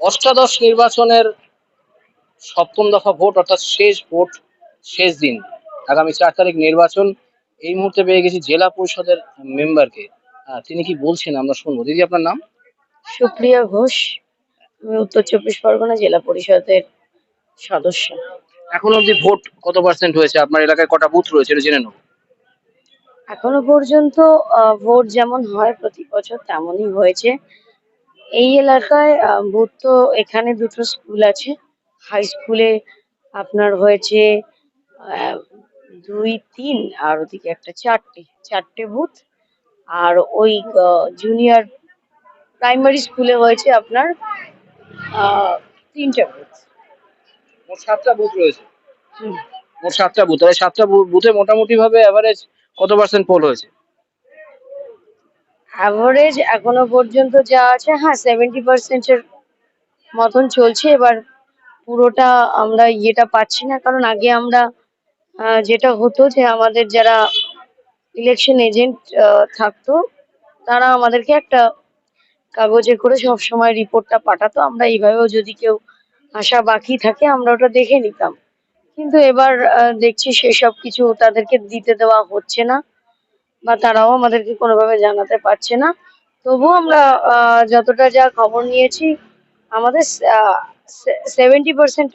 অষ্টাদশ নির্বাচনের সপ্তম দফা ভোট অর্থাৎ শেষ ভোট শেষ দিন আগামী চার তারিখ নির্বাচন এই মুহূর্তে পেয়ে গেছি জেলা পরিষদের মেম্বারকে। তিনি কি বলছেন? আমরা শুনব। দিদি আপনার নাম? সুপ্রিয়া ঘোষ আমি উত্তর চব্বিশ পরগনা জেলা পরিষদের সদস্য। এখন অবধি ভোট কত পার্সেন্ট হয়েছে? আপনার এলাকায় কটা বুথ রয়েছে এটা জেনে নেব। এখনও পর্যন্ত ভোট যেমন হয় প্রতি বছর তেমনই হয়েছে। এই এলাকায় বুথ তো এখানে দুটো স্কুল আছে। হাই স্কুলে আপনার হয়েছে দুই তিন আর ওদিকে একটা চারটে চারটে বুথ। আর ওই জুনিয়র প্রাইমারি স্কুলে হয়েছে আপনার আহ, তিনটে বুথ। মোট সাতটা বুথ রয়েছে। হুম। মোট সাতটা বুথ। সাতটা বুথে মোটামুটি ভাবে অ্যাভারেজ কত পার্সেন্ট পোল হয়েছে? অ্যাভারেজ এখনও পর্যন্ত যা আছে হ্যাঁ সেভেন্টি পার্সেন্টের মতন চলছে। এবার পুরোটা আমরা ইয়েটা পাচ্ছি না, কারণ আগে আমরা যেটা হতো যে আমাদের যারা ইলেকশন এজেন্ট থাকতো, তারা আমাদেরকে একটা কাগজে করে সব সময় রিপোর্টটা পাঠাতো। আমরা এইভাবেও যদি কেউ আসা বাকি থাকে, আমরা ওটা দেখে নিতাম। কিন্তু এবার দেখছি সেসব কিছু তাদেরকে দিতে দেওয়া হচ্ছে না। বা তারাও আমাদেরকে কোনোভাবে জানাতে পারছে না। তবুও আমরা যতটা যা খবর নিয়েছি আমাদের সেভেন্টি পার্সেন্ট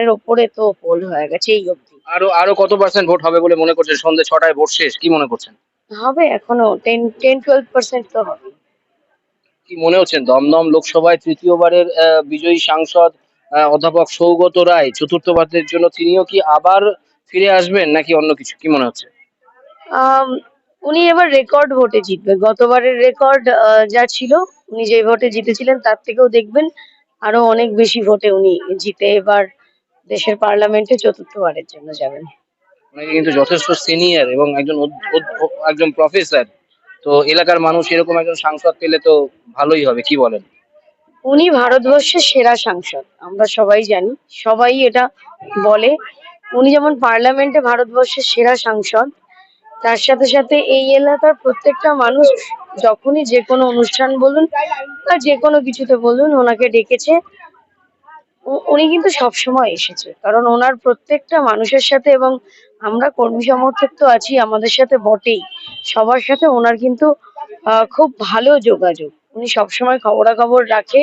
এর ওপরে তো পোল হয়ে গেছে এই অবধি। আরও আরও কত পার্সেন্ট ভোট হবে বলে মনে করছেন? সন্ধ্যে ছটায় ভোট শেষ কি মনে করছেন? হবে এখনও টেন টেন টুয়েলভ পার্সেন্ট তো হবে। কি মনে হচ্ছেন দমদম লোকসভায় তৃতীয়বারের বিজয়ী সাংসদ অধ্যাপক সৌগত রায় চতুর্থবারের জন্য তিনিও কি আবার ফিরে আসবেন নাকি অন্য কিছু? কি মনে হচ্ছে? উনি এবার রেকর্ড ভোটে জিতবে। গতবারের রেকর্ড যা ছিল উনি যে ভোটে জিতেছিলেন তার থেকেও দেখবেন আরও অনেক বেশি ভোটে উনি জিতে এবার দেশের পার্লামেন্টে চতুর্থবারের জন্য যাবেন। কিন্তু যথেষ্ট সিনিয়র এবং একজন একজন প্রফেসর তো এলাকার মানুষ এরকম একজন সাংসদ পেলে তো ভালোই হবে কি বলেন? উনি ভারতবর্ষের সেরা সাংসদ আমরা সবাই জানি সবাই এটা বলে। উনি যেমন পার্লামেন্টে ভারতবর্ষের সেরা সাংসদ তার সাথে সাথে এই এলাকার প্রত্যেকটা মানুষ যখনই যে কোনো অনুষ্ঠান বলুন বা যে কোনো কিছুতে বলুন, ওনাকে ডেকেছে। উনি কিন্তু সবসময় এসেছে। কারণ ওনার প্রত্যেকটা মানুষের সাথে এবং আমরা কর্মী সমর্থক তো আছি, আমাদের সাথে বটেই। সবার সাথে ওনার কিন্তু খুব ভালো যোগাযোগ। উনি সবসময় খবরাখবর রাখে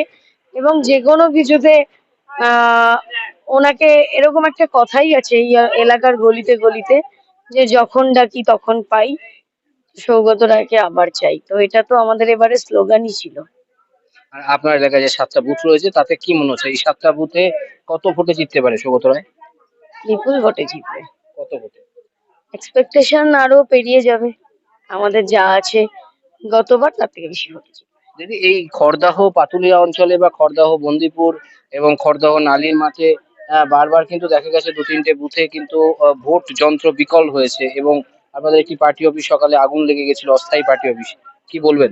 এবং যে কোনো কিছুতে আহ ওনাকে এরকম একটা কথাই আছে এই এলাকার গলিতে গলিতে। যে যখন ডাকি তখন পাই। সৌগত রায়কে আবার চাই। তো এটা তো আমাদের এবারে স্লোগানই ছিল। আর আপনার এলাকায় যে সাতটা বুথ রয়েছে তাতে কি মনে হচ্ছে? এই সাতটা বুথে কত ভোটে জিততে পারে সৌগত রায়? বিপুল ভোটে জিতবে। কত ভোটে? এক্সপেকটেশন আরও পেরিয়ে যাবে। আমাদের যা আছে গতবার তার থেকে বেশি ভোটে জিতবে। যদি এই খড়দাহ পাতুলিয়া অঞ্চলে বা খড়দাহ বন্দিপুর এবং খড়দাহ নালির মাঠে বারবার কিন্তু দেখা গেছে দু তিনটে বুথে কিন্তু ভোট যন্ত্র বিকল হয়েছে এবং আপনাদের একটি পার্টি অফিস সকালে আগুন লেগে গেছিল, অস্থায়ী পার্টি অফিস? কি বলবেন?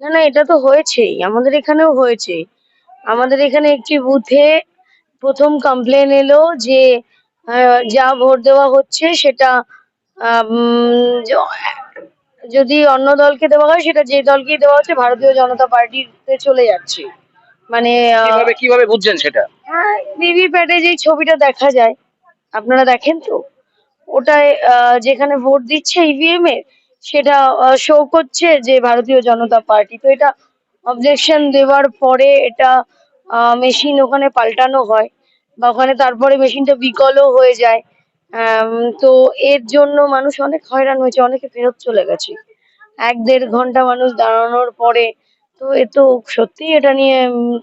না না, এটা তো হয়েছেই, আমাদের এখানেও হয়েছে আমাদের এখানে একটি বুথে প্রথম কমপ্লেন এলো যে যা ভোট দেওয়া হচ্ছে সেটা যদি অন্য দলকে দেওয়া হয়, সেটা যে দলকেই দেওয়া হচ্ছে, ভারতীয় জনতা পার্টিতে চলে যাচ্ছে। মানে কীভাবে কীভাবে বুঝছেন সেটা? হ্যাঁ ভিভিপ্যাটে যে ছবিটা দেখা যায় আপনারা দেখেন তো? ওটায় যেখানে ভোট দিচ্ছে ইভিএম এ সেটা শো করছে যে ভারতীয় জনতা পার্টি। তো এটা অবজেকশন দেওয়ার পরে এটা মেশিন ওখানে পাল্টানো হয় বা ওখানে তারপরে মেশিনটা বিকলও হয়ে যায়। তো এর জন্য মানুষ অনেক হয়রান হয়েছে অনেকে ফেরত চলে গেছে। এক দেড় ঘণ্টা মানুষ দাঁড়ানোর পরে তো এ তো সত্যি এটা নিয়ে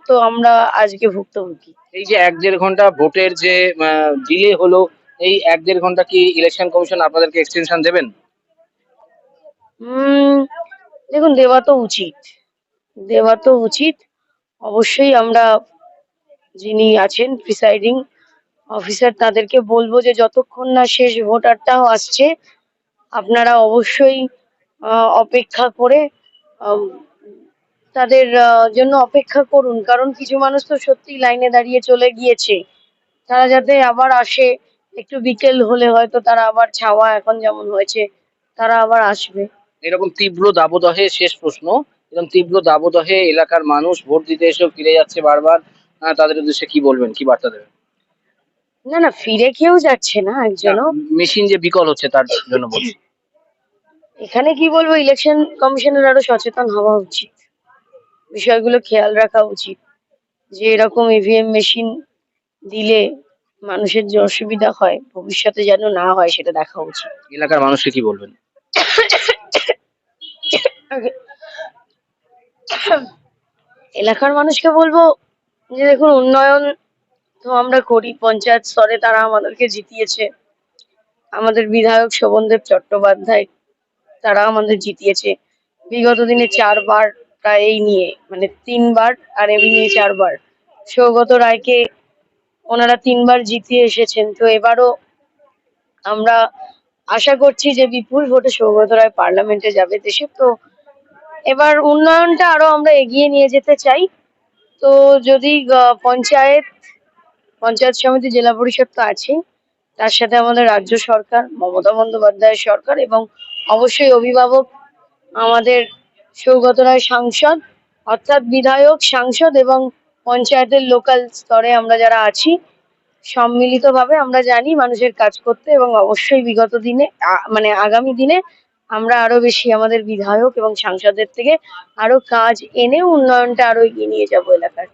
তো আমরা আজকে ভুক্তভোগী। এই যে এক দেড় ঘণ্টা ভোটের যে ডিলে হলো এই এক দেড় ঘণ্টা কি ইলেকশন কমিশন আপনাদেরকে এক্সটেনশন দেবেন? দেখুন দেওয়া তো উচিত। দেওয়া তো উচিত। অবশ্যই আমরা যিনি আছেন প্রিসাইডিং অফিসার তাদেরকে বলব যে যতক্ষণ না শেষ ভোটারটাও আসছে আপনারা অবশ্যই অপেক্ষা করে তাদের জন্য অপেক্ষা করুন। কারণ কিছু মানুষ তো সত্যি লাইনে দাঁড়িয়ে চলে গিয়েছে। তারা যাতে আবার আসে একটু বিকেল হলে হয়তো তারা আবার ছাওয়া এখন যেমন হয়েছে তারা আবার আসবে। এরকম তীব্র দাবদহে শেষ প্রশ্ন এরকম তীব্র দাবদহে এলাকার মানুষ ভোট দিতে এসেও ফিরে যাচ্ছে বারবার। তাদের উদ্দেশ্যে কি বলবেন কি বার্তা দেবেন? না না ফিরে কেউ যাচ্ছে না একজনও। মেশিন যে বিকল হচ্ছে তার জন্য বলছি। এখানে কি বলব ইলেকশন কমিশনের আরও সচেতন হওয়া উচিত। বিষয়গুলো খেয়াল রাখা উচিত যে এরকম ইভিএম মেশিন দিলে মানুষের যে অসুবিধা হয় ভবিষ্যতে যেন না হয় সেটা দেখা উচিত। এলাকার মানুষকে কি বলবেন? এলাকার মানুষকে বলব যে দেখুন উন্নয়ন তো আমরা করি পঞ্চায়েত স্তরে তারা আমাদেরকে জিতিয়েছে। আমাদের বিধায়ক শোভনদেব চট্টোপাধ্যায় তারা আমাদের জিতিয়েছে। বিগত দিনে চারবার প্রায় এই নিয়ে মানে তিনবার আর এবি নিয়ে চারবার। সৌগত রায়কে ওনারা তিনবার জিতিয়ে এসেছেন। তো এবারও আমরা আশা করছি যে বিপুল ভোটে সৌগত রায় পার্লামেন্টে যাবে দেশে। তো এবার উন্নয়নটা আরও আমরা এগিয়ে নিয়ে যেতে চাই। তো যদি পঞ্চায়েত পঞ্চায়েত সমিতি, জেলা পরিষদ তো আছেই, তার সাথে আমাদের রাজ্য সরকার, মমতা বন্দ্যোপাধ্যায়ের সরকার এবং অবশ্যই অভিভাবক আমাদের সৌগত রায় সাংসদ, অর্থাৎ বিধায়ক, সাংসদ এবং পঞ্চায়েতের লোকাল স্তরে আমরা যারা আছি, সম্মিলিতভাবে আমরা জানি মানুষের কাজ করতে এবং অবশ্যই বিগত দিনে মানে আগামী দিনে আমরা আরও বেশি আমাদের বিধায়ক এবং সাংসদদের থেকে আরও কাজ এনে উন্নয়নটা আরও এগিয়ে নিয়ে যাব এলাকার।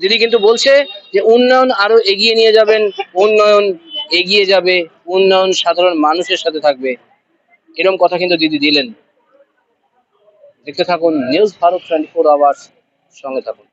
দিদি কিন্তু বলছে যে উন্নয়ন আরও এগিয়ে নিয়ে যাবেন, উন্নয়ন এগিয়ে যাবে, উন্নয়ন সাধারণ মানুষের সাথে থাকবে। এরকম কথা কিন্তু দিদি দিলেন। দেখতে থাকুন news Bharat twenty four hours সঙ্গে থাকুন।